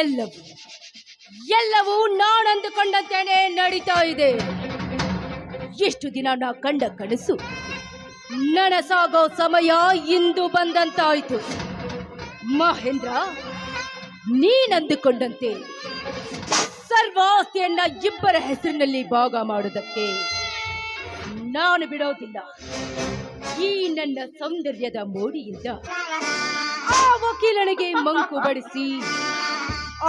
ಎಲ್ಲವೂ ಎಲ್ಲವೂ ನಾನಂದುಕೊಂಡಂತೆಯೇ ನಡೀತಾ ಇದೆ. ಎಷ್ಟು ದಿನ ನಾ ಕಂಡ ಕನಸು, ನನಸಾಗೋ ಸಮಯ ಇಂದು ಬಂದಂತಾಯ್ತು. ಮಹೇಂದ್ರ ನೀನಂದುಕೊಂಡಂತೆ ಸರ್ವಾಸ್ತಿಯನ್ನ ಇಬ್ಬರ ಹೆಸರಿನಲ್ಲಿ ಭಾಗ ಮಾಡುವುದಕ್ಕೆ ನಾನು ಬಿಡೋದಿಲ್ಲ. ಈ ನನ್ನ ಸೌಂದರ್ಯದ ಮೋಡಿಯಿಂದ ಆ ವಕೀಲನಿಗೆ ಮಂಕು ಬಡಿಸಿ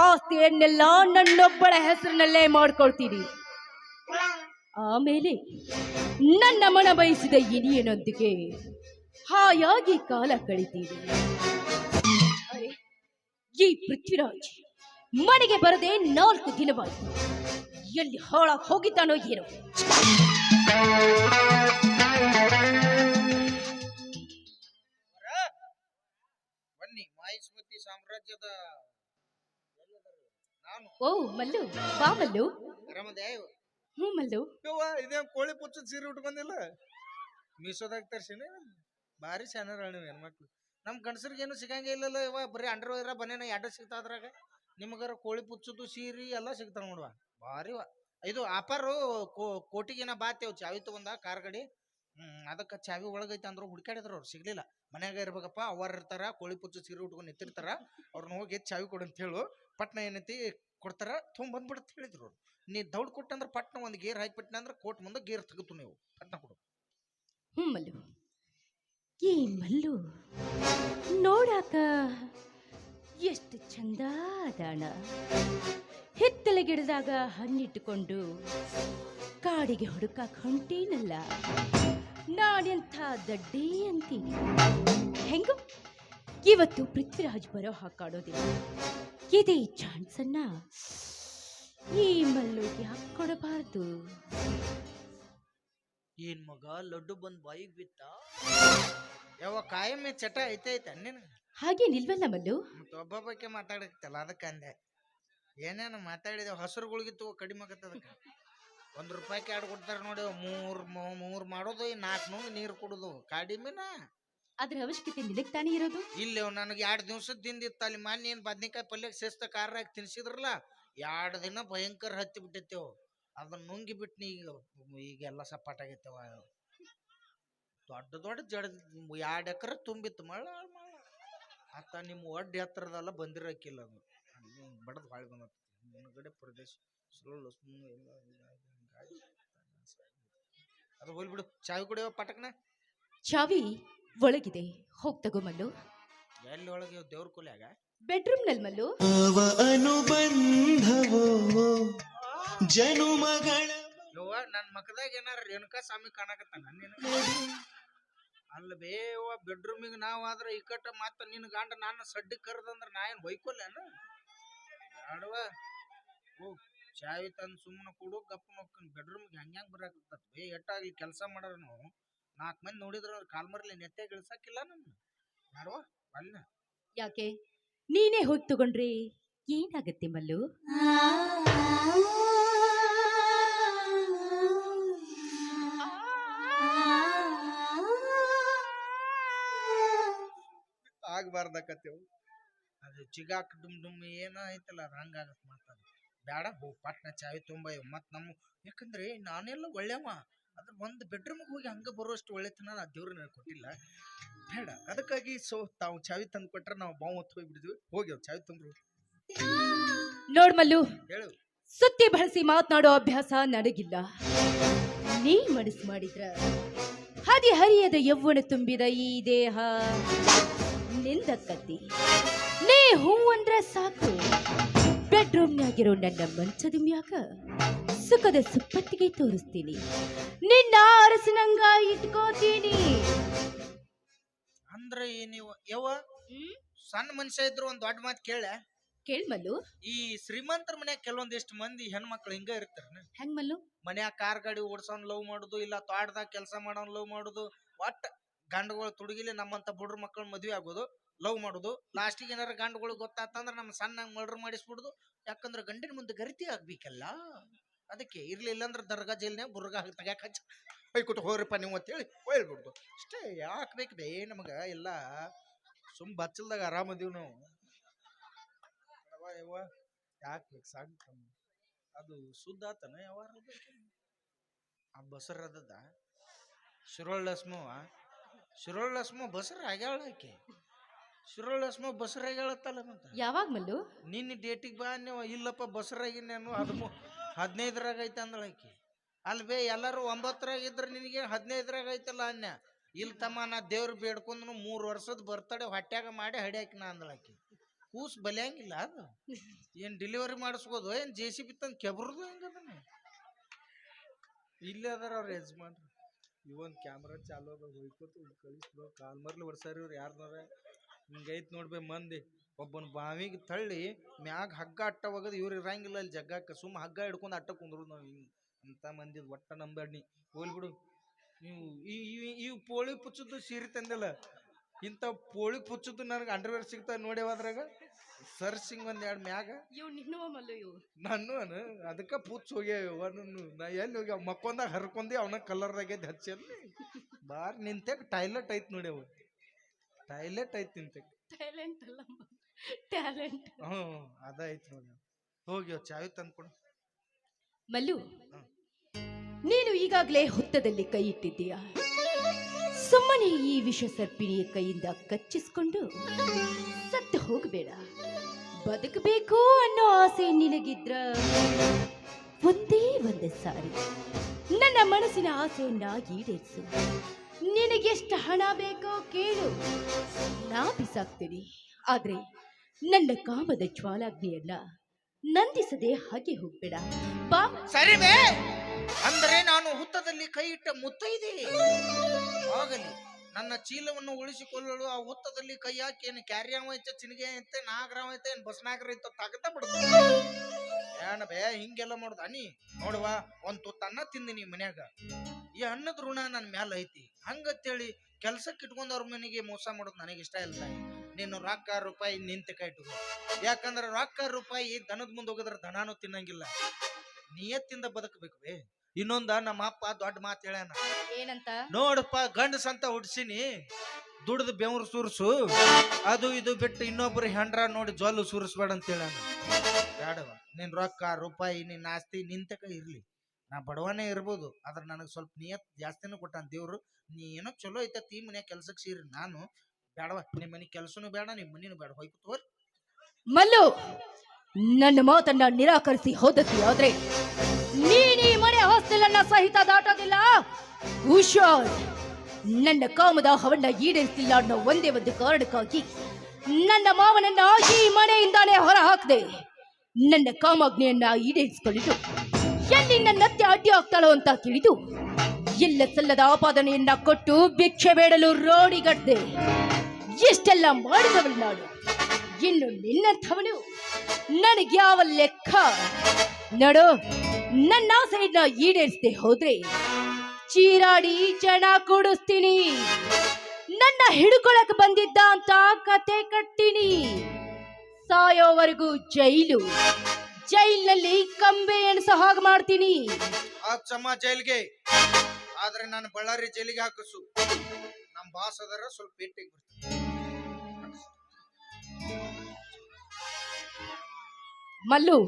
ಆಸ್ತಿಯನ್ನೆಲ್ಲ ನನ್ನೊಬ್ಬಳ ಹೆಸರಿನಲ್ಲೇ ಮಾಡ್ಕೊಳ್ತೀರಿ ಆಮೇಲೆ ನನ್ನ ಮನ ಬಯಸಿದ ಇನಿಯನೊಂದಿಗೆ ಹಾಯಾಗಿ ಕಾಲ ಕಳಿತೀರಿ ಅರೆ, ಈ ಪೃಥ್ವಿರಾಜ್ ಮನೆಗೆ ಬರದೆ ನಾಲ್ಕು ದಿನವಾಯಿತು ಎಲ್ಲಿ ಹಾಳ ಹೋಗಿದ್ದಾನೋ ಏನೋ. ಬನ್ನಿ ಮಹಿಸ್ಮತಿ ಸಾಮ್ರಾಜ್ಯದ ಓ ಮಲ್ಲು ಬಾ ಮಲ್ಲು. ಹ್ಞೂ ಮಲ್ಲು. ಯವ್ವ ಇದೇನ್ ಕೋಳಿ ಪುಚ್ಚದ ಸೀರೆ ಉಟ್ಕೊಂಡಿಲ್ಲ ಮೀಸೋದಾಗ ತರ್ಸಿನಿ ಭಾರಿ ಶಾನರ ನೀವು ಹೆಣ್ಮಕ್ಳು. ನಮ್ಮ ಗಂಡಸರಿಗೆ ಏನು ಸಿಗಂಗೇ ಇಲ್ಲಲ್ಲ ಇವ ಬರೀ ಅಂಡರ್ ವೈರ ಬನ್ನೇನ ಎರಡು ಸಿಗ್ತಾ ಅದ್ರಾಗ? ನಿಮಗಾರ ಕೋಳಿ ಪುಚ್ಚದು ಸೀರೆ ಎಲ್ಲ ಸಿಗ್ತಾವ ನೋಡುವ. ಭಾರಿ ಇದು ಆಫರು ಕೋಟಿಗಿನ ಬಾತೇವ್ ಚಾವಿ ತಗೊಂಡ ಕಾರ್ ಗಡಿ? ಹ್ಮ್ ಅದಕ್ಕೆ ಚಾವಿ ಒಳಗೈತೆ ಅಂದ್ರು ಹುಡ್ಕಾಡಿದ್ರು ಅವ್ರು ಸಿಗ್ಲಿಲ್ಲ. ಮನ್ಯಾಗ ಇರ್ಬೇಕಪ್ಪ ಅವ್ರು ಇರ್ತಾರ, ಕೋಳಿ ಪುಚ್ಚು ಸೀರೆ ಉಟ್ಕೊಂಡು ನಿಂತಿರ್ತಾರ ಅವ್ರನ್ನ ಹೋಗಿ ಚಾವಿ ಕೊಡು ಅಂತ ಹೇಳು ಪಟ್ನ ಏನೈತಿ ಕೊಡ್ತಾರ ಬಂದ್ಬಿಡತ್ ಹೇಳಿದ್ರು ಅವ್ರು. ನೀ ದೌಡ್ ಕೊಟ್ಟಂದ್ರೆ ಪಟ್ನ ಒಂದು ಗೇರ್ ಹಾಕಿಬಿಟ್ನ ಅಂದ್ರೆ ಕೋಟ್ ಮುಂದೆ ಗೇರ್ ತೆಗಿತು ನೀವು, ಪಟ್ನ ಕೊಡು. ಹ್ಞೂ ಮಲ್ಲು. ಈ ಮಲ್ಲು, ನೋಡಾಕ ಎಷ್ಟು ಚಂದ ಅದಾಣ. ಹಿತ್ತಲೆ ಗಿಡದಾಗ ಹಣ್ಣಿಟ್ಟುಕೊಂಡು ಕಾಡಿಗೆ ಹುಡುಕಾಕ ಹೊಂಟೀನಲ್ಲ. ನಾನೆಂಥ ದಡ್ಡಿ ಅಂತೀನಿ. ಹೆಂಗು? ಇವತ್ತು ಪೃಥ್ವಿರಾಜ್ ಬರೋ ಹಾಕಾಡೋದಿಲ್ಲ ಇದೇ ಚಾನ್ಸನ್ನ ಈ ಮಲ್ಲೋಗಿ ಯಾಕೆ ಕೊಡಬಾರ್ದು ಏನ್ ಮಗ ಲಡ್ಡು ಬಂದ್ ಬಾಯಿಗೆ ಬಿತ್ತ? ಯಾವ ಕಾಯಮ್ಮೆ ಚಟ ಐತೆ ಐತೆ ಅನ್ನೇನು ಹಾಗೆ ನಿಲ್ವಲ್ಲ ಮಲ್ಲು? ಮತ್ತೆ ಬಗ್ಗೆ ಮಾತಾಡಕ್ತಲ್ಲ ಅದಕ್ಕೆ ಅಂದೆ ಏನೇನು ಮಾತಾಡಿದೆ ಹಸುರುಗಳಿಗಿತ್ತು ಕಡಿಮೆ ಆಗತ್ತೆ ಅದಕ್ಕೆ ಒಂದು ರೂಪಾಯಿ ಎರಡು ಕೊಡ್ತಾರ ನೋಡಿ ಮೂರು ಮೂರು ಮಾಡೋದು ಈ ನಾಲ್ಕು ನೂರು ನೀರು ಕುಡುದು. ಕಡಿಮೆನ? ಅದ್ರ ಅವಶ್ಯಕತೆ ನಿನಗ್ ತಾನೇ ಇರೋದು. ಇಲ್ಲಿ ನನಗೆ ಎರಡು ದಿವ್ಸದ ದಿಂದಿತ್ತ ಅಲ್ಲಿ ಮಾನ್ಯ ಏನು ಬದ್ನಿಕಾಯಿ ಪಲ್ಯ ಶಿಸ್ತ ಖಾರ ತಿನ್ಸಿದ್ರಲ್ಲ ಎರಡು ದಿನ ಭಯಂಕರ ಹತ್ತಿ ಬಿಟ್ಟಿತ್ತೇವು. ಅದನ್ನ ನುಂಗಿ ಬಿಟ್ನಿ ಈಗ ಈಗೆಲ್ಲ ಸಪಾಟ್ ಆಗೈತವ ದೊಡ್ಡ ದೊಡ್ಡ ಜಡ ಎರಡು ಎಕರೆ ತುಂಬಿತ್ತು ಮಳ ಮಳ ಆತ ನಿಮ್ಮ ಒಡ್ಡ ಎತ್ತರದಲ್ಲ ಬಂದಿರಕ್ಕಿಲ್ಲ ಅದು. ಬಡದ್ ಬಾಳ್ ಬಂದತ್ತ ಮುನಗಡೆ ಪ್ರದೇಶ ಸುಳ್ಳು ಸುಮ್ಮನೆ ಎಲ್ಲ ಅದು ಬಿಡು. ಚಾವಿ ಕುಡಿಯೋ ಪಟಕ್ನ. ಚಾವಿ ಒಳಗಿದೆ. ಹೋಗ್ ತಗೋ ಮಲ್ಲು. ಎಲ್ಲಿ ಒಳಗೆ ದೇವ್ರ ಕೊಲ್ಯಾಗ ಬೆಡ್ರೂಮ್ನಲ್ಲಿ ಮಲ್ಲು. ಅವ ಅನುಬಂಧವೋ ಜನುಮಗಳ ಯವ್ವ ನನ್ನ ಮಕ್ಕದಾಗ ಏನಾರ ರೇಣುಕಾ ಸ್ವಾಮಿ ಕಾಣಕತ್ತಾನ ನೀನು ಅಲ್ಲ ಬೇವ ಬೆಡ್ರೂಮಿಗೆ ನಾವು ಆದ್ರೆ ಇಕ್ಕಟ್ಟ ಮತ್ತ ನಿನ್ನ ಗಂಡ ನಾನು ಸಡ್ಡಿ ಕರೆದಂದ್ರೆ ನಾ ಏನು ಬೈಕೊಲ್ಲೇನು ಆಡವ ಓ ಚಾವಿ ತಂದು ಸುಮ್ಮನೆ ಕೊಡು ಗಪ್ಪ ನೋಡ್ಕೊಂಡು ಹೆಂಗ್ ಹೆಂಗ್ ಬರಾಕತ್ತ ಬೇ ಎಟ್ಟಾಗಿ ಕೆಲಸ ಮಾಡ್ರ ನಾವು. ನಾಲ್ಕು ಮಂದಿ ನೋಡಿದ್ರ ಅವ್ರ ಕಾಲ್ ಮರ್ಲಿ ನೆತ್ತಾಗ ಇಳ್ಸಾಕಿಲ್ಲ ನಮ್ಮ ಯಾರವ ಅಲ್ಲ ಯಾಕೆ? ನೀನೇ ಹೋಗಿ ತಗೊಂಡ್ರಿ. ಏನಾಗತ್ತೆ ಮಲ್ಲು? ಆಗ್ಬಾರ್ದಕತ್ತೇವು. ಅದು ಚಿಗಾಕ್ ಡುಮ್ ಡುಮ್ ಏನೋ ಐತಲ್ಲ ಅದು ಹಂಗಾಗತ್ತೆ ಮಾತಾಡ ಬೇಡ ಹೋ ಪಟ್ನ ಚಾವಿ ತುಂಬ ಮತ್ತು ನಮ್ಮ ಯಾಕಂದ್ರೆ ನಾನೆಲ್ಲ ಒಳ್ಳೆವ ಅದ್ರ ಒಂದು ಬೆಡ್ರೂಮ್ಗೆ ಹೋಗಿ ಹಂಗೆ ಬರೋಷ್ಟು ಒಳ್ಳೆತನ ನಾ ದೇವ್ರು ನನಗೆ ಕೊಟ್ಟಿಲ್ಲ. ಬೇಡ ಅದಕ್ಕಾಗಿ ಸೊ ತಾವು ಚಾವಿ ತಂದು ಕೊಟ್ರೆ ನಾವು ಬಾವು ಹೊತ್ತು ಹೋಗ್ಬಿಡಿದ್ವಿ ಹೋಗಿ ಚಾವಿ ತುಂಬ್ರು ನೋಡ್ ಮಲ್ಲು ಹೇಳು. ಸುತ್ತಿ ಬಳಸಿ ಮಾತನಾಡೋ ಅಭ್ಯಾಸ ನನಗಿಲ್ಲ ನೀ ಮನಸ್ಸು ಮಾಡಿದ್ರ ಹದಿ ಹರಿಯದ ಯೌವನ ತುಂಬಿದ ಈ ದೇಹ. ನಿಂದಕ್ಕತ್ತಿ ನೀ ಹೂ ಅಂದ್ರ ಸಾಕು. ಬೆಡ್ರೂಮ್ನಾಗಿರೋ ನನ್ನ ಮಂಚದ ಮ್ಯಾಗ ಸುಖದ ಸುಪ್ಪತ್ತಿಗೆ ತೋರಿಸ್ತೀನಿ. ನಿನ್ನ ಅರಸನಂಗ ಇಟ್ಕೋತೀನಿ. ಅಂದ್ರೆ ನೀವು ಯವ್ವ ಸಣ್ಣ ಮನುಷ್ಯ ಇದ್ರು ಒಂದು ದೊಡ್ಡ ಮಾತು ಕೇಳ. ಕೇಳ್ಮಲ್ಲು ಈ ಶ್ರೀಮಂತರ ಮನೆ ಕೆಲವೊಂದಿಷ್ಟು ಮಂದಿ ಹೆಣ್ಮಕ್ಳು ಹಿಂಗ ಇರ್ತಾರ ಹೆಂಗ್ ಮಲ್ಲು? ಮನ್ಯಾಗ ಕಾರ್ ಗಾಡಿ ಓಡ್ಸೋನ್ ಲವ್ ಮಾಡುದು ಇಲ್ಲ ತೋಟದಾಗ ಕೆಲಸ ಮಾಡೋನ್ ಲವ್ ಮಾಡುದು ಒಟ್ಟ ಗಂಡಗಳು ತುಡುಗಿಲಿ ನಮ್ಮಂತ ಬುಡ್ರ ಮಕ್ಕಳು ಮದ್ವೆ ಆಗೋದು. ಲವ್ ಮಾಡುದು. ಲಾಸ್ಟಿಗೆ ಏನಾರ ಗಂಡುಗಳು ಗೊತ್ತಾತಂದ್ರೆ ನಮ್ಮ ಸಣ್ಣ ಮರ್ಡರ್ ಮಾಡಿಸ್ಬಿಡುದು. ಯಾಕಂದ್ರೆ ಗಂಡಿನ ಮುಂದೆ ಗರಿತಿ ಆಗ್ಬೇಕಲ್ಲ. ಅದಕ್ಕೆ ಇರ್ಲಿಲ್ಲ ಅಂದ್ರೆ ದರ್ಗಾ ಜೈಲ್ನ್ಯಾಗ ಬುರ್ಗ ತಗ್ಯಾಕ ಹಚ್ಚ. ಹೊಯ್ಕೊಟ್ಟು ಹೋಗ್ರಿಪ್ಪ ನೀವು ಅಂತೇಳಿ ಹೇಳ್ಬಿಡ್ದು ಅಷ್ಟೇ ಯಾಕೆ ಬೇಕು ಬೇ ನಮಗೆ ಎಲ್ಲ ಸುಮ್ ಬಚ್ಚಲ್ದಾಗ ಆರಾಮದೀವಿ ನಾವು. ಯಾವ ಯಾಕೆ ಬೇಕು ಸಾಕು ಅದು ಶುದ್ಧ ಆತನ ಯಾವಾರ ಆ ಬಸರ್ ಅದದ ಶಿರೋಳ್ ಲಸ್ಮ ಬಸರ್ ಆಗ್ಯಾಳ ಆಕೆ ಬಸರಾಗಿ ಮತ್ತೆ? ಯಾವಾಗ ಮಲ್ಲು? ನಿನ್ನ ಡೇಟಿಗೆ ಬಾ ನೀವು ಇಲ್ಲಪ್ಪ ಬಸರಾಗಿ ನಾನು ಹದಿಮೂ ಹದಿನೈದರಾಗ ಐತೆ ಅಂದಳ ಆಕಿ. ಅಲ್ಲಿ ಬೇ ಎಲ್ಲರೂ ಒಂಬತ್ತರಾಗ ಇದ್ರೆ ನಿನಗೆ ಹದಿನೈದರಾಗ ಐತಲ್ಲ ಅನ್ಯ. ಇಲ್ಲಿ ತಮ್ಮ ನಾ ದೇವ್ರು ಬೇಡ್ಕೊಂಡು ಮೂರು ವರ್ಷದ ಬರ್ತಡೆ ಹೊಟ್ಯಾಗ ಮಾಡಿ ಹಡ್ಯಾಕಿ ನಾ ಅಂದಳ ಕೂಸು ಕೂಸ್ ಬಲಿಯಂಗಿಲ್ಲ ಅದು. ಏನು ಡೆಲಿವರಿ ಮಾಡಿಸ್ಬೋದು ಏನು ಜೆ ಸಿ ಬಿ ತಂದು ಕೆಬ್ರದು ಹೆಂಗದನ್ನ ಇಲ್ಲೇ ಅದಾರ ಅವ್ರ ಯಜಮಾನ್ರು. ಇವನ್ ಕ್ಯಾಮ್ರಾ ಚಾಲು ಅದ ಹೋಯ್ಕೋತ ಕಳಿಸ್ಬೋ ಕಾಲ್ ಮರ್ಲಿ ಬರ್ಸಾರಿ ಇವ್ರು ಯಾರನ್ನಾರ ಹಿಂಗೈತ್ ನೋಡ್ಬೇ ಮಂದಿ. ಒಬ್ಬನ ಬಾವಿಗೆ ತಳ್ಳಿ ಮ್ಯಾಗ ಹಗ್ಗ ಅಟ್ಟ ಒಗದು ಇವ್ರು ಇರಂಗಿಲ್ಲ. ಅಲ್ಲಿ ಜಗ್ಗಕ್ಕೆ ಸುಮ್ಮ ಹಗ್ಗ ಹಿಡ್ಕೊಂಡು ಅಟ್ಟ ಕುಂದ್ರು ನಾವು ಹಿಂಗೆ. ಅಂತ ಮಂದಿ ಒಟ್ಟ ನಂಬೇಡಿ ಹೋಲ್ ಬಿಡು. ನೀವು ಈ ಈ- ಪೋಳಿ ಪುಚ್ಚದ್ದು ಸೀರೆ ತಂದಿಲ್ಲ. ಇಂಥ ಪೋಳಿ ಪುಚ್ಚದ್ದು ನನಗೆ ಅಂಡರ್ವೇರ್ ಸಿಗ್ತಾವ ನೋಡಿ ಅದ್ರಾಗ. ಸರ್ಸಿಂಗ್ ಒಂದು ಎರಡು ಮ್ಯಾಗ. ನಾನು ಅನ. ಅದಕ್ಕೆ ಪುಚ್ಚ ಹೋಗ್ಯಾವ ನಾ ಎಲ್ಲಿ ಹೋಗ್ಯಾವ? ಮಕ್ಕೊಂದಾಗ ಹರ್ಕೊಂಡಿ ಅವನ ಕಲರ್ದಾಗೈತೆ ಹಚ್ಚಲ್ಲಿ ಬಾರ್ ನಿಂತಾಗ ಟಾಯ್ಲೆಟ್ ಐತೆ ನೋಡಿ ಅವು ಐತಿ ಐತ್ ಟ್ಯಾಲೆಂಟ್ ಅಲ್ಲ ಟ್ಯಾಲೆಂಟ್ ಹ್ಞೂ ಅದ ಐತ್ ನೋಡಿ. ಹೋಗಿ ಚಾವಿ ತಂದ್ಕೊಡು. ಮಲ್ಲು ನೀನು ಈಗಾಗಲೇ ಹುತ್ತದಲ್ಲಿ ಕೈ ಇಟ್ಟಿದ್ದೀಯಾ? ಸುಮ್ಮನೆ ಈ ವಿಷ ಸರ್ಪಿಣಿಯ ಕೈಯಿಂದ ಕಚ್ಚಿಸ್ಕೊಂಡು ಸತ್ತು ಹೋಗಬೇಡ. ಬದುಕಬೇಕು ಅನ್ನೋ ಆಸೆ ನಿನಗಿದ್ರ? ಒಂದೇ ಒಂದು ಸಾರಿ. ನನ್ನ ಮನಸ್ಸಿನ ಆಸೆಯನ್ನ ಈಡೇರಿಸು. ನಿನಗೆಷ್ಟು ಹಣ ಬೇಕೋ ಕೇಳು. ನಾ ಬಿಸಾಕ್ತೀನಿ ಆದ್ರೆ ನನ್ನ ಕಾಮದ ಜ್ವಾಲಾಗ್ನಿಯನ್ನ ನಂದಿಸದೆ ಹಾಗೆ ಹೋಗ್ಬೇಡ. ಬಾ. ಸರಿ ಬೇ. ಅಂದ್ರೆ ನಾನು ಹುತ್ತದಲ್ಲಿ ಕೈ ಇಟ್ಟ ಮುತ್ತೈದೆ ಆಗಲಿ, ನನ್ನ ಚೀಲವನ್ನು ಉಳಿಸಿಕೊಳ್ಳಲು ಆ ಹುತ್ತದಲ್ಲಿ ಕೈ ಹಾಕಿ ಏನು ಕ್ಯಾರಿಯಾವ ಐತೆ, ಚಿನಿಗೆ ಐತೆ ನಾಗರಾಮ ಐತೆ, ಏನು ಬಸ್ನಾಗರ ಐತೆ ತಗತ ಬಿಡ್ತು ಏನ ಬೇ, ಹಿಂಗೆಲ್ಲ ಮಾಡುದ ನೀ ನೋಡುವ, ಒಂದು ತುತ್ತನ್ನ ತಿಂದಿನಿ ಮನ್ಯಾಗ. ಈ ಅನ್ನದ ಋಣ ನನ್ನ ಮ್ಯಾಲ ಐತಿ. ಹಂಗತ್ತೇಳಿ ಕೆಲ್ಸಕ್ಕೆ ಇಟ್ಕೊಂಡವ್ರ ಮನೆಗೆ ಮೋಸ ಮಾಡೋದು ನನಗೆ ಇಷ್ಟ ಇಲ್ಲ. ನಿನ್ನ ನೀನು ರೊಕ್ಕ ರೂಪಾಯಿ ನಿಂತ ಕೈ ಇಟ್ಕೋ. ಯಾಕಂದ್ರೆ ರೊಕ್ಕ ರೂಪಾಯಿ ದನದ ಮುಂದೆ ಹೋಗಿದ್ರೆ ದನಾನು ತಿನ್ನಂಗಿಲ್ಲ. ನಿಯತ್ತಿಂದ ಬದುಕಬೇಕು ಬೇ. ಇನ್ನೊಂದ ನಮ್ಮ ಅಪ್ಪ ದೊಡ್ಡ ಮಾತು ಹೇಳ್ಯಾನ. ಏನಂತ? ನೋಡಪ್ಪ ಗಂಡಸ ಅಂತ ಹುಡ್ಸಿನಿ. ದುಡ್ದು ಬೆವರು ಸುರ್ಸು. ಅದು ಇದು ಬಿಟ್ಟು ಇನ್ನೊಬ್ರು ಹೆಂಡ್ರ ನೋಡಿ ಜೊಲ್ಲು ಸುರಿಸ್ಬೇಡ ಅಂತ ಹೇಳ ಬೇಡವ ನಿನ್ ರೊಕ್ಕ ರೂಪಾಯಿ ನಿನ್ನ ಆಸ್ತಿ ನಿಂತಕ ಇರ್ಲಿ. ನಾ ಬಡವನೇ ಇರ್ಬೋದು, ಆದ್ರೆ ನನಗೆ ಸ್ವಲ್ಪ ನಿಯತ್ ಜಾಸ್ತಿನೂ ಕೊಟ್ಟಾನ ದೇವ್ರು. ನೀ ಏನೋ ಚಲೋ ಐತೆ ಈ ಮನೆ ಕೆಲ್ಸಕ್ಕೆ ಸೇರಿ, ನಾನು ಬೇಡವ ನಿಮ್ಮ ಮನೆ ಕೆಲಸನೂ ಬೇಡ ನಿಮ್ಮ ಮನಿನೂ ಬೇಡ ಹೋಯ್ತು ತೋರಿ ಮಲ್ಲು, ನನ್ನ ಮಾತನ್ನ ನಿರಾಕರಿಸಿ ಹೋದತಿ ಆದ್ರೆ ನೀನಿ ಈ ಮನೆ ಹಾಸ್ಟೆಲ್ ಸಹಿತ ದಾಟೋದಿಲ್ಲ. ಹುಷಾರ್ ನನ್ನ ಕಾಮದ ಹವನ್ನ ಈಡೇರಿಸಿಲ್ಲ ಅನ್ನೋ ಒಂದೇ ಒಂದು ಕಾರಣಕ್ಕಾಗಿ ನನ್ನ ಮಾವನನ್ನ ಈ ಮನೆಯಿಂದಾನೇ ಹೊರ ಹಾಕದೆ ನನ್ನ ಕಾಮಾಜ್ಞೆಯನ್ನ ಈಡೇರಿಸಿಕೊಂಡಿತು ನನ್ನ ಅಡ್ಡಿ ಆಗ್ತಾಳೋ ಅಂತ ತಿಳಿದು ಎಲ್ಲ ಸಲ್ಲದ ಆಪಾದನೆಯನ್ನ ಕೊಟ್ಟು ಭಿಕ್ಷೆ ಬೇಡಲು ರೋಡಿಗಡ್ದೆ. ಎಷ್ಟೆಲ್ಲ ಮಾಡಿದವಳು ನಾನು ಇನ್ನು ನಿನ್ನಂಥವನು ನನಗೆ ಯಾವ ಲೆಕ್ಕ? ನಡು, ನನ್ನ ಆಸೆಯನ್ನ ಈಡೇರಿಸದೆ ಹೋದ್ರೆ ಚೀರಾಡಿ ಜನ ಕೊಡಿಸ್ತೀನಿ. ನನ್ನ ಹಿಡ್ಕೊಳಕ್ ಬಂದಿದ್ದ ಅಂತ ಕತೆ ಕಟ್ಟಿನಿ. ಸಾಯೋವರೆಗೂ ಜೈಲು. ಜೈಲಿನಲ್ಲಿ ಕಂಬೆ ಎಣಸೋ ಹಾಗೆ ಮಾಡ್ತೀನಿ. ಅಚ್ಚಮ್ಮ ಜೈಲ್ಗೆ. ಆದ್ರೆ ನಾನು ಬಳ್ಳಾರಿ ಜೈಲಿಗೆ ಹಾಕಿಸು. ನಮ್ಮ ಬಾಸ್ ಅದರ ಸ್ವಲ್ಪ ಬರ್ತೀನಿ. ಮಲ್ಲು.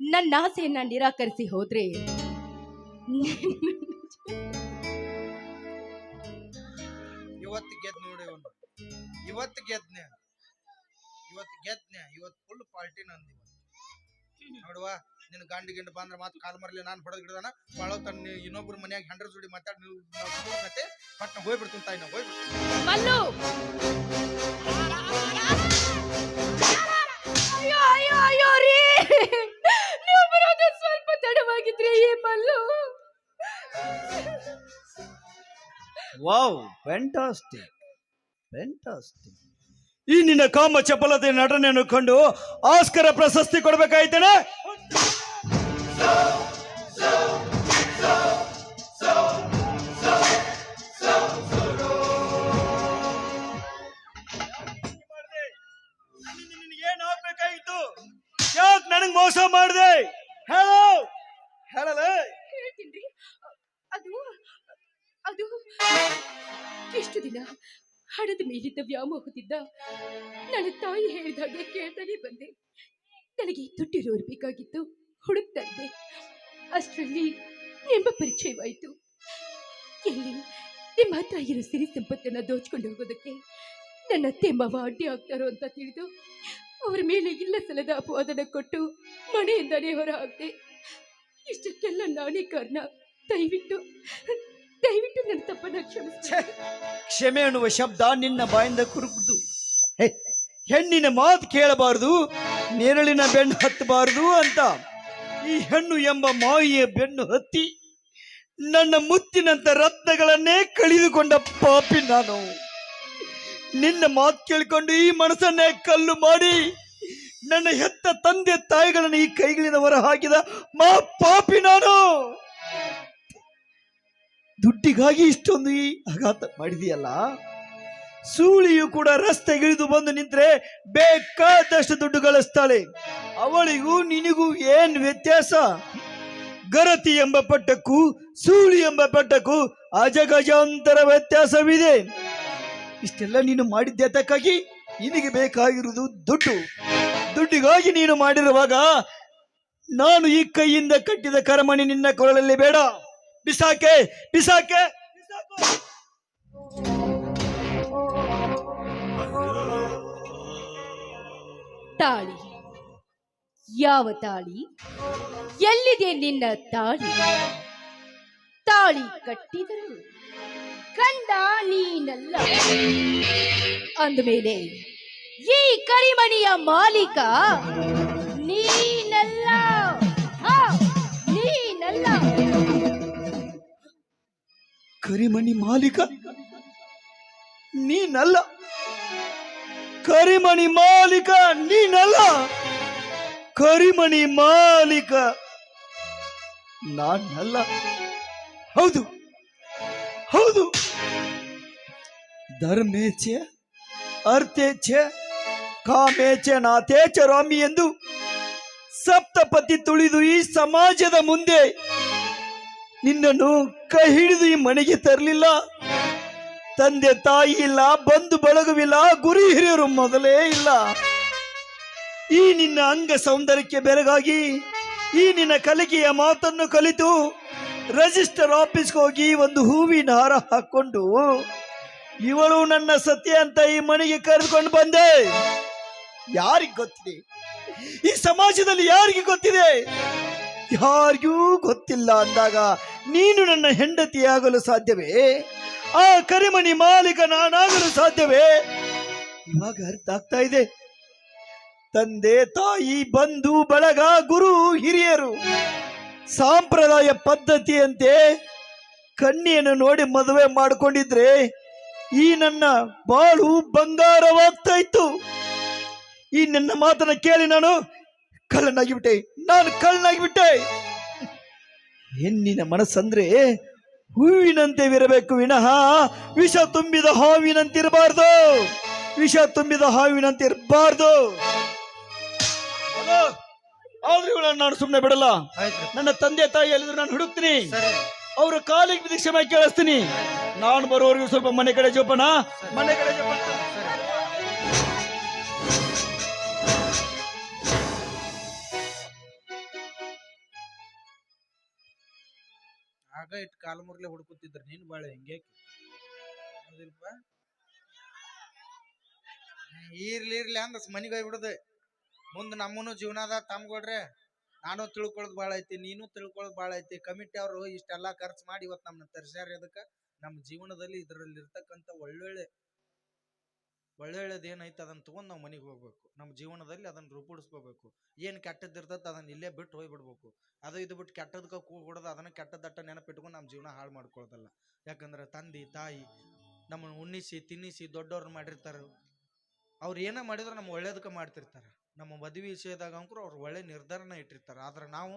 ನನ್ನ ಆಸೆಯನ್ನ ನಿರಾಕರಿಸಿ ಹೋದ್ರೆ. ಇವತ್ತು ಗೆದ್ ನೋಡಿ ಇವತ್ತು ಗೆದ್ನೆ. ಇವತ್ತು ಗೆದ್ನೆ ಇವತ್ತು ಫುಲ್ ಪಾರ್ಟಿ ನಂದು ಇವತ್ತು. ನೋಡುವ ನಿನ್ನ ಗಂಡ ಗಿಂಡ ಬಂದ್ರ ಮಾತು ಕಾಲ್ ಮರ್ಲಿ ನಾನು ಹೊಡೆದ್ ಗಿಡದಾನ. ಬಾಳೋ ತನ್ನ ಇನ್ನೊಬ್ರ ಮನ್ಯಾಗ ಹೆಂಡ್ರ ಜೋಡಿ ಮಾತಾಡಿ ನೀವು ಕತೆ ಪಟ್ನ ಹೋಗ್ಬಿಡ್ತೀನಿ ತಾಯಿ ನಾವು ಹೋಗ್ಬಿಡ್ತೀನಿ ಸ್ವಲ್ಪ ತಡವಾಗಿದ್ರೆ ಈ ಮಲ್ಲು? ವಾವ್ ಫ್ಯಾಂಟಾಸ್ಟಿಕ್ ಫ್ಯಾಂಟಾಸ್ಟಿಕ್ ಈ ನಿನ್ನ ಕಾಮ ಚಪಲತೆ ನಟನೆಯನ್ನು ಕಂಡು ಆಸ್ಕರ ಪ್ರಶಸ್ತಿ ಕೊಡಬೇಕಾಯ್ತೇನೆ? ಏನ್ ಆಗ್ಬೇಕಾಗಿತ್ತು ಯಾಕೆ ನನಗ್ ಮೋಸ ಮಾಡಿದೆ? ಹೇಳೋ! ಹೇಳಲ್ಲ ಹೇಳ್ತೀನಿ ಅದು ಅದು ಎಷ್ಟು ದಿನ ಹಣದ ಮೇಲಿದ್ದ ವ್ಯಾಮೋಹದಿಂದ ನನ್ನ ತಾಯಿ ಹೇಳಿದ ಹಾಗೆ ಕೇಳ್ತಾನೆ ಬಂದೆ. ನನಗೆ ದುಡ್ಡಿರೋರು ಬೇಕಾಗಿತ್ತು ಹುಡುಕ್ತಾ ಅಷ್ಟರಲ್ಲಿ ನಿಮ್ಮ ಪರಿಚಯವಾಯಿತು. ಎಲ್ಲಿ ನಿಮ್ಮ ಇರೋ ಸಿರಿ ಸಂಪತ್ತನ್ನು ದೋಚ್ಕೊಂಡು ಹೋಗೋದಕ್ಕೆ ನನ್ನ ಅತ್ತೆ, ಮಾವ ಅಡ್ಡಿ ಆಗ್ತಾರೋ ಅಂತ ತಿಳಿದು ಅವರ ಮೇಲೆ ಇಲ್ಲ ಸಲದ ಅಪವಾದನ ಕೊಟ್ಟು ಮನೆಯಿಂದಲೇ ಹೊರ ಹಾಕ್ದೆ ಇಷ್ಟಕ್ಕೆಲ್ಲ ನಾನೇ ಕಾರಣ. ದಯವಿಟ್ಟು ದಯವಿಟ್ಟು ನನ್ನ ತಪ್ಪನ್ನ ಕ್ಷಮಿಸಿ ಕ್ಷಮೆ ಅನ್ನುವ ಶಬ್ದ ನಿನ್ನ ಬಾಯಿಂದ ಕುರುಕುದು ಹೆಣ್ಣಿನ ಮಾತು ಕೇಳಬಾರದು, ನೆರಳಿನ ಬೆನ್ನು ಹತ್ತಬಾರದು ಅಂತ. ಈ ಹೆಣ್ಣು ಎಂಬ ಮಾಯಿಯ ಬೆನ್ನು ಹತ್ತಿ ನನ್ನ ಮುತ್ತಿನಂತ ರತ್ನಗಳನ್ನೇ ಕಳೆದುಕೊಂಡ ಪಾಪಿ ನಾನು. ನಿನ್ನ ಮಾತು ಕೇಳಿಕೊಂಡು ಈ ಮನಸ್ಸನ್ನೇ ಕಲ್ಲು ಮಾಡಿ ನನ್ನ ಹೆತ್ತ ತಂದೆ ತಾಯಿಗಳನ್ನು ಈ ಕೈಗಳಿಂದ ಹೊರ ಹಾಕಿದ ಮಾ ಪಾಪಿ ನಾನು. ದುಡ್ಡಿಗಾಗಿ ಇಷ್ಟೊಂದು ಈ ಆಘಾತ ಮಾಡಿದೆಯಲ್ಲ? ಸೂಳಿಯು ಕೂಡ ರಸ್ತೆಗಿಳಿದು ಬಂದು ನಿಂತರೆ ಬೇಕಾದಷ್ಟು ದುಡ್ಡು ಗಳಿಸ್ತಾಳೆ. ಅವಳಿಗೂ ನಿನಗೂ ಏನ್ ವ್ಯತ್ಯಾಸ? ಗರತಿ ಎಂಬ ಪಟ್ಟಕ್ಕೂ ಸೂಳಿ ಎಂಬ ಪಟ್ಟಕ್ಕೂ ಅಜಗಜಾಂತರ ವ್ಯತ್ಯಾಸವಿದೆ. ಇಷ್ಟೆಲ್ಲ ನೀನು ಮಾಡಿದ್ದೆ ಅದಕ್ಕಾಗಿ ನಿನಗೆ ಬೇಕಾಗಿರುವುದು ದುಡ್ಡು. ದುಡ್ಡಿಗಾಗಿ ನೀನು ಮಾಡಿರುವಾಗ ನಾನು ಈ ಕೈಯಿಂದ ಕಟ್ಟಿದ ಕರಮಣಿ ನಿನ್ನ ಕೊರಳಲ್ಲಿ ಬೇಡ. ಬಿಸಾಕೆ ಬಿಸಾಕೆ. ತಾಳಿ. ಯಾವ ತಾಳಿ? ಎಲ್ಲಿದೆ ನಿನ್ನ ತಾಳಿ? ತಾಳಿ ಕಟ್ಟಿದರು ಕಂಡ ನೀನಲ್ಲ. ಅಂದಮೇಲೆ, ಈ ಕರಿಮಣಿಯ ಮಾಲೀಕ ನೀನಲ್ಲ. ಕರಿಮಣಿ ಮಾಲೀಕ? ನೀನಲ್ಲ. ಕರಿಮಣಿ ಮಾಲೀಕ ನೀನಲ್ಲ. ಕರಿಮಣಿ ಮಾಲೀಕ ನಾನಲ್ಲ. ಹೌದು. ಹೌದು. ಧರ್ಮೇಚ್ಛೆ, ಅರ್ಥೇಚ್ಛ, ಕಾಮೇಚ್ಛ ನಾಥೇಚ ರಾಮಿ ಎಂದು ಸಪ್ತಪತಿ ತುಳಿದು ಈ ಸಮಾಜದ ಮುಂದೆ ನಿನ್ನನ್ನು ಕೈ ಹಿಡಿದು ಈ ಮನೆಗೆ ತರಲಿಲ್ಲ. ತಂದೆ ತಾಯಿ ಇಲ್ಲ, ಬಂಧು ಬಳಗವಿಲ್ಲ, ಗುರಿ ಹಿರಿಯರು ಮೊದಲೇ ಇಲ್ಲ. ಈ ನಿನ್ನ ಅಂಗ ಸೌಂದರ್ಯಕ್ಕೆ ಬೆರಗಾಗಿ ಈ ನಿನ್ನ ಕಲಿಕೆಯ ಮಾತನ್ನು ಕಲಿತು ರಿಜಿಸ್ಟರ್ ಆಫೀಸ್ಗೆ ಹೋಗಿ ಒಂದು ಹೂವಿನ ಹಾರ ಹಾಕೊಂಡು ಇವಳು ನನ್ನ ಸತ್ಯ ಅಂತ ಈ ಮನೆಗೆ ಕರೆದುಕೊಂಡು ಬಂದೆ. ಯಾರಿಗೆ ಗೊತ್ತಿದೆ? ಈ ಸಮಾಜದಲ್ಲಿ ಯಾರಿಗೆ ಗೊತ್ತಿದೆ? ಯಾರಿಗೂ ಗೊತ್ತಿಲ್ಲ ಅಂದಾಗ ನೀನು ನನ್ನ ಹೆಂಡತಿಯಾಗಲು ಸಾಧ್ಯವೇ? ಆ ಕರಿಮಣಿ ಮಾಲೀಕ ನಾನಾಗಲು ಸಾಧ್ಯವೇ? ಇವಾಗ ಅರ್ಥ ಆಗ್ತಾ ಇದೆ. ತಂದೆ ತಾಯಿ ಬಂಧು ಬಳಗ ಗುರು ಹಿರಿಯರು ಸಾಂಪ್ರದಾಯ ಪದ್ಧತಿಯಂತೆ ಕಣ್ಣಿಯನ್ನು ನೋಡಿ ಮದುವೆ ಮಾಡಿಕೊಂಡಿದ್ರೆ ಈ ನನ್ನ ಬಾಳು ಬಂಗಾರವಾಗ್ತಾ ಇತ್ತು. ಈ ನನ್ನ ಮಾತನ್ನ ಕೇಳಿ ನಾನು ಕಳ್ಳನಾಗಿಬಿಟ್ಟೆ. ನಾನು ಕಳ್ಳನಾಗಿಬಿಟ್ಟೆ ಹೆಣ್ಣಿನ ಮನಸ್ಸಂದ್ರೆ ಹೂವಿನಂತೆ ಇರಬೇಕು ವಿನಃ ವಿಷ ತುಂಬಿದ ಹಾವಿನಂತಿರಬಾರ್ದು. ವಿಷ ತುಂಬಿದ ಹಾವಿನಂತೆ ಇರಬಾರ್ದು ಆದ್ರೆ ನಾನು ಸುಮ್ಮನೆ ಬಿಡಲ್ಲ. ನನ್ನ ತಂದೆ ತಾಯಿ ಎಲ್ಲಿದ್ರು ನಾನು ಹುಡುಕ್ತೀನಿ. ಅವ್ರ ಕಾಲಿಗೆ ಬಿದ್ದು ಕ್ಷಮೆ ಕೇಳಿಸ್ತೀನಿ. ನಾನು ಬರೋವರೆಗೂ ಸ್ವಲ್ಪ ಮನೆ ಕಡೆ ಜೋಪನ. ಮನೆ ಕಡೆ ಜೋಪನ. ಆಗ ಇಟ್ ಕಾಲ್ ಮುರ್ಲೆ ಹುಡ್ಕೋತಿದ್ರು ನೀನು ಬಾಳೆ ಹೌದಿಲ್ಪ ಇರ್ಲಿ ಇರ್ಲಿ ಅಂದ ಮನಿಗೆ ಮುಂದೆ ನಮ್ಮನು ಜೀವನದ ತಮ್ಗೊಡ್ರೆ ನಾನು ತಿಳ್ಕೊಳ್ಳೋದು ಭಾಳ ಐತಿ, ನೀನು ತಿಳ್ಕೊಳ್ಳೋದು ಭಾಳ ಐತಿ. ಕಮಿಟಿ ಅವರು ಇಷ್ಟೆಲ್ಲ ಖರ್ಚು ಮಾಡಿ ಇವತ್ತು ನಮ್ಮನ್ನ ತರ್ಸ್ಯಾರ ಅದಕ್ಕೆ ನಮ್ಮ ಜೀವನದಲ್ಲಿ ಇದರಲ್ಲಿ ಇರ್ತಕ್ಕಂಥ ಒಳ್ಳೊಳ್ಳೆ ಒಳ್ಳೊಳ್ಳೆದು ಏನೈತೆ ಅದನ್ನು ತೊಗೊಂಡು ನಾವು ಮನೆಗೆ ಹೋಗ್ಬೇಕು. ನಮ್ಮ ಜೀವನದಲ್ಲಿ ಅದನ್ನು ರೂಪಿಸ್ಕೋಬೇಕು ಏನು ಕೆಟ್ಟದ್ದು ಅದನ್ನ ಇಲ್ಲೇ ಬಿಟ್ಟು ಹೋಗ್ಬಿಡ್ಬೇಕು. ಅದು ಇದು ಬಿಟ್ಟು ಕೆಟ್ಟದಕ್ಕೆ ಕೂಗ್ಬಿಡೋದು ಅದನ್ನು ಕೆಟ್ಟದಟ್ಟ ನೆನಪಿಟ್ಕೊಂಡು ನಮ್ಮ ಜೀವನ ಹಾಳು ಮಾಡ್ಕೊಳ್ಳೋದಲ್ಲ ಯಾಕಂದ್ರೆ ತಂದೆ, ತಾಯಿ ನಮ್ಮನ್ನು ಉಣ್ಣಿಸಿ, ತಿನ್ನಿಸಿ ದೊಡ್ಡವ್ರನ್ನ ಮಾಡಿರ್ತಾರೆ. ಅವ್ರು ಏನೇ ಮಾಡಿದ್ರು ನಮ್ಮ ಒಳ್ಳೇದಕ್ಕೆ ಮಾಡ್ತಿರ್ತಾರೆ. ನಮ್ಮ ಮದುವೆ ವಿಷಯದಾಗ ಅಂಕರು ಅವ್ರು ಒಳ್ಳೆ ನಿರ್ಧಾರನ ಇಟ್ಟಿರ್ತಾರೆ. ಆದ್ರೆ ನಾವು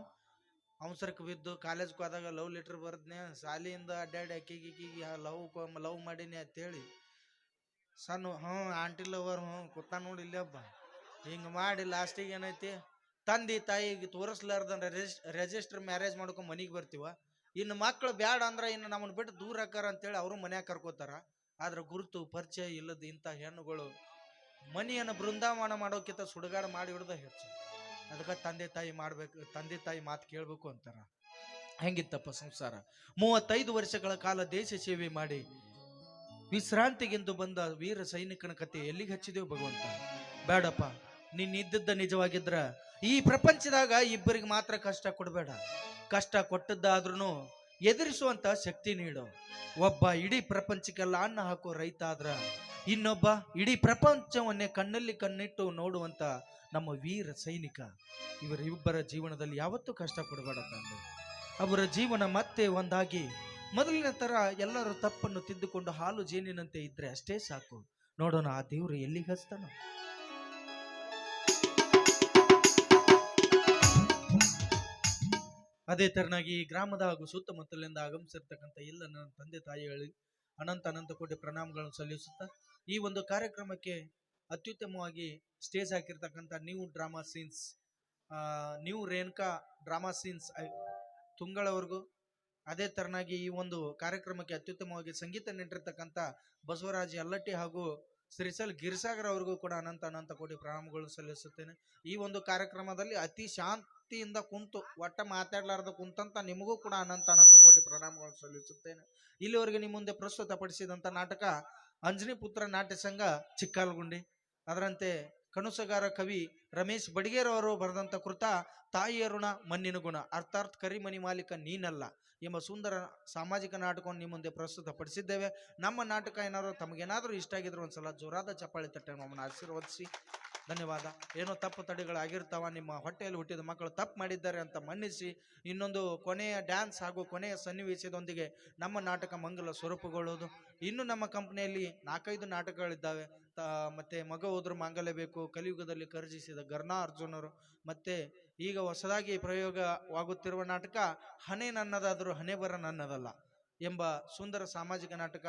ಅವಸರಕ್ಕೆ ಬಿದ್ದು ಕಾಲೇಜ್ಗೆ ಹೋದಾಗ ಲವ್ ಲೆಟ್ರ್ ಬರೆದ್ನೇ ಶಾಲೆಯಿಂದ ಅಡ್ಡಾಡಿ ಅಕ್ಕಿಗೆ ಲವ್ ಲವ್ ಮಾಡೀನಿ ಅಂತೇಳಿ ಸಣ್ಣ, ಹ್ಞೂ ಆಂಟಿ ಲವರ್ ಹ್ಞೂ ಕೂತ ನೋಡಿ ಇಲ್ಲಿ ಹಿಂಗೆ ಮಾಡಿ ಲಾಸ್ಟಿಗೆ ಏನೈತಿ? ತಂದೆ, ತಾಯಿಗೆ ತೋರಿಸ್ಲಾರ್ದನ್ ರೆಜಿಸ್ಟರ್ ಮ್ಯಾರೇಜ್ ಮಾಡ್ಕೊಂಡು ಮನೆಗೆ ಬರ್ತೀವ. ಇನ್ನು ಮಕ್ಕಳು ಬ್ಯಾಡ ಅಂದ್ರೆ ಇನ್ನು ನಮ್ಮನ್ನು ಬಿಟ್ಟು ದೂರ ಹಾಕಾರ ಅಂತೇಳಿ ಅವರು ಮನ್ಯಾಗ ಕರ್ಕೋತಾರ. ಆದ್ರೆ ಗುರುತು, ಪರಿಚಯ ಇಲ್ಲದ ಇಂಥ ಹೆಣ್ಣುಗಳು ಮನೆಯನ್ನು ಬೃಂದಾವನ ಮಾಡೋಕ್ಕಿಂತ ಸುಡುಗಾಡ ಮಾಡಿ ಹಿಡ್ದ ಹೆಚ್ಚು. ಅದಕ್ಕೆ ತಂದೆ, ತಾಯಿ ಮಾಡ್ಬೇಕು, ತಂದೆ, ತಾಯಿ ಮಾತು ಕೇಳಬೇಕು ಅಂತಾರ. ಹೆಂಗಿತ್ತಪ್ಪ ಸಂಸಾರ? ಮೂವತ್ತೈದು ವರ್ಷಗಳ ಕಾಲ ದೇಶ ಸೇವೆ ಮಾಡಿ ವಿಶ್ರಾಂತಿಗೆಂದು ಬಂದ ವೀರ ಸೈನಿಕನ ಕತೆ ಎಲ್ಲಿಗೆ ಹಚ್ಚಿದೆವು ಭಗವಂತ? ಬೇಡಪ್ಪ ನಿನ್ನಿದ್ದ ನಿಜವಾಗಿದ್ರ ಈ ಪ್ರಪಂಚದಾಗ ಇಬ್ಬರಿಗೆ ಮಾತ್ರ ಕಷ್ಟ ಕೊಡಬೇಡ. ಕಷ್ಟ ಕೊಟ್ಟದ್ದಾದ್ರೂ ಎದುರಿಸುವಂತ ಶಕ್ತಿ ನೀಡು. ಒಬ್ಬ ಇಡೀ ಪ್ರಪಂಚಕ್ಕೆಲ್ಲ ಅನ್ನ ಹಾಕೋ ರೈತ ಆದ್ರ ಇನ್ನೊಬ್ಬ ಇಡೀ ಪ್ರಪಂಚವನ್ನೇ ಕಣ್ಣಲ್ಲಿ ಕಣ್ಣಿಟ್ಟು ನೋಡುವಂತ ನಮ್ಮ ವೀರ ಸೈನಿಕ. ಇವರಿಬ್ಬರ ಜೀವನದಲ್ಲಿ ಯಾವತ್ತೂ ಕಷ್ಟ ಕೊಡಬೇಡ ತಂದೆ. ಅವರ ಜೀವನ ಮತ್ತೆ ಒಂದಾಗಿ ಮೊದಲಿನ ತರ ಎಲ್ಲರೂ ತಪ್ಪನ್ನು ತಿದ್ದುಕೊಂಡು ಹಾಲು ಜೇನಿನಂತೆ ಇದ್ರೆ ಅಷ್ಟೇ ಸಾಕು. ನೋಡೋಣ ಆ ದೇವ್ರು ಎಲ್ಲಿ ಹಸ್ತನು ಅದೇ ತರನಾಗಿ ಈ ಗ್ರಾಮದ ಹಾಗೂ ಸುತ್ತಮುತ್ತಲಿಂದ ಆಗಮಿಸಿರ್ತಕ್ಕಂಥ ಎಲ್ಲ ನನ್ನ ತಂದೆ ತಾಯಿಗಳು ಅನಂತ ಅನಂತ ಕೋಟಿ ಪ್ರಣಾಮಗಳನ್ನು ಸಲ್ಲಿಸುತ್ತಾ ಈ ಒಂದು ಕಾರ್ಯಕ್ರಮಕ್ಕೆ ಅತ್ಯುತ್ತಮವಾಗಿ stage ಹಾಕಿರ್ತಕ್ಕಂಥ new drama scenes new Renuka drama scenes ತುಂಗಳವರೆಗೂ ಅದೇ ತರನಾಗಿ ಈ ಒಂದು ಕಾರ್ಯಕ್ರಮಕ್ಕೆ ಅತ್ಯುತ್ತಮವಾಗಿ ಸಂಗೀತ ನೀಡಿರ್ತಕ್ಕಂಥ ಬಸವರಾಜ್ ಯಲ್ಲಟ್ಟಿ ಹಾಗೂ ಶ್ರೀಸಲ್ ಗಿರಿಸಾಗರ್ ಅವರಿಗೂ ಕೂಡ ಅನಂತ ಅನಂತ ಕೋಟಿ ಪ್ರಣಾಮಗಳನ್ನು ಸಲ್ಲಿಸುತ್ತೇನೆ. ಈ ಒಂದು ಕಾರ್ಯಕ್ರಮದಲ್ಲಿ ಅತಿ ಶಾಂತಿಯಿಂದ ಕುಂತು ಒಟ್ಟ ಮಾತಾಡ್ಲಾರ್ದ ಕುಂತಂತ ನಿಮಗೂ ಕೂಡ ಅನಂತ ಅನಂತ ಕೋಟಿ ಪ್ರಣಾಮಗಳನ್ನು ಸಲ್ಲಿಸುತ್ತೇನೆ. ಇಲ್ಲಿವರೆಗೆ ನಿಮ್ಮ ಮುಂದೆ ಪ್ರಸ್ತುತಪಡಿಸಿದಂಥ ನಾಟಕ ಅಂಜನಿ ಪುತ್ರ ನಾಟ್ಯ ಸಂಘ ಚಿಕ್ಕಾಲ್ಗುಂಡಿ. ಅದರಂತೆ ಕನಸುಗಾರ ಕವಿ ರಮೇಶ್ ಬಡಿಗೇರ್ ಅವರು ಬರೆದಂಥ ಕೃತ ತಾಯಿಯ ಋಣ ಮಣ್ಣಿನ ಗುಣ. ಅರ್ಥಾತ್ ಕರಿಮನಿ ಮಾಲೀಕ ನೀನಲ್ಲ ಎಂಬ ಸುಂದರ ಸಾಮಾಜಿಕ ನಾಟಕವನ್ನು ನಿಮ್ಮ ಮುಂದೆ ಪ್ರಸ್ತುತಪಡಿಸಿದ್ದೇವೆ. ನಮ್ಮ ನಾಟಕ ಏನಾದರೂ ತಮಗೇನಾದರೂ ಇಷ್ಟ ಆಗಿದ್ರೆ ಒಂದ್ಸಲ ಜೋರಾದ ಚಪ್ಪಾಳೆ ತಟ್ಟೆ ನಮ್ಮನ್ನು ಆಶೀರ್ವದಿಸಿ. ಧನ್ಯವಾದ. ಏನೋ ತಪ್ಪು ತಡೆಗಳಾಗಿರ್ತಾವ, ನಿಮ್ಮ ಹೊಟ್ಟೆಯಲ್ಲಿ ಹುಟ್ಟಿದ ಮಕ್ಕಳು ತಪ್ಪು ಮಾಡಿದ್ದಾರೆ ಅಂತ ಮನ್ನಿಸಿ, ಇನ್ನೊಂದು ಕೊನೆಯ ಡ್ಯಾನ್ಸ್ ಹಾಗೂ ಕೊನೆಯ ಸನ್ನಿವೇಶದೊಂದಿಗೆ ನಮ್ಮ ನಾಟಕ ಮಂಗಲ ಸ್ವರೂಪಗೊಳ್ಳೋದು ಇನ್ನು ನಮ್ಮ ಕಂಪ್ನಿಯಲ್ಲಿ ನಾಲ್ಕೈದು ನಾಟಕಗಳಿದ್ದಾವೆ. ತ, ಮತ್ತೆ ಮಗ ಹೋದ್ರು ಮಾಂಗಲ್ಯ ಬೇಕು, ಕಲಿಯುಗದಲ್ಲಿ ಖರ್ಜಿಸಿದ ಗರ್ನಾ ಅರ್ಜುನರು, ಮತ್ತೆ ಈಗ ಹೊಸದಾಗಿ ಪ್ರಯೋಗವಾಗುತ್ತಿರುವ ನಾಟಕ ಹಣೆ ನನ್ನದಾದರೂ ಹಣೆ ಬರ ನನ್ನದಲ್ಲ ಎಂಬ ಸುಂದರ ಸಾಮಾಜಿಕ ನಾಟಕ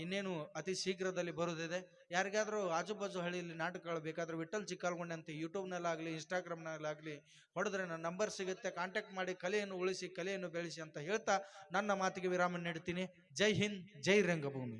ಇನ್ನೇನು ಅತಿ ಶೀಘ್ರದಲ್ಲಿ ಬರುತ್ತಿದೆ ಯಾರಿಗಾದರೂ ಆಜುಬಾಜು ಹಳ್ಳಿಯಲ್ಲಿ ನಾಟಕಗಳು ಬೇಕಾದರೂ ವಿಠಲ್ ಚಿಕ್ಕಾಲ್ಗೊಂಡೆ ಅಂತ ಯೂಟ್ಯೂಬ್ನಲ್ಲಾಗಲಿ, ಇನ್ಸ್ಟಾಗ್ರಾಮ್ನಲ್ಲಾಗಲಿ ಹೊಡೆದ್ರೆ ನನ್ನ ನಂಬರ್ ಸಿಗುತ್ತೆ. ಕಾಂಟ್ಯಾಕ್ಟ್ ಮಾಡಿ, ಕಲೆಯನ್ನು ಉಳಿಸಿ, ಕಲೆಯನ್ನು ಬೆಳೆಸಿ ಅಂತ ಹೇಳ್ತಾ ನನ್ನ ಮಾತಿಗೆ ವಿರಾಮ ನೀಡ್ತೀನಿ ಜೈ ಹಿಂದ್, ಜೈ ರಂಗಭೂಮಿ.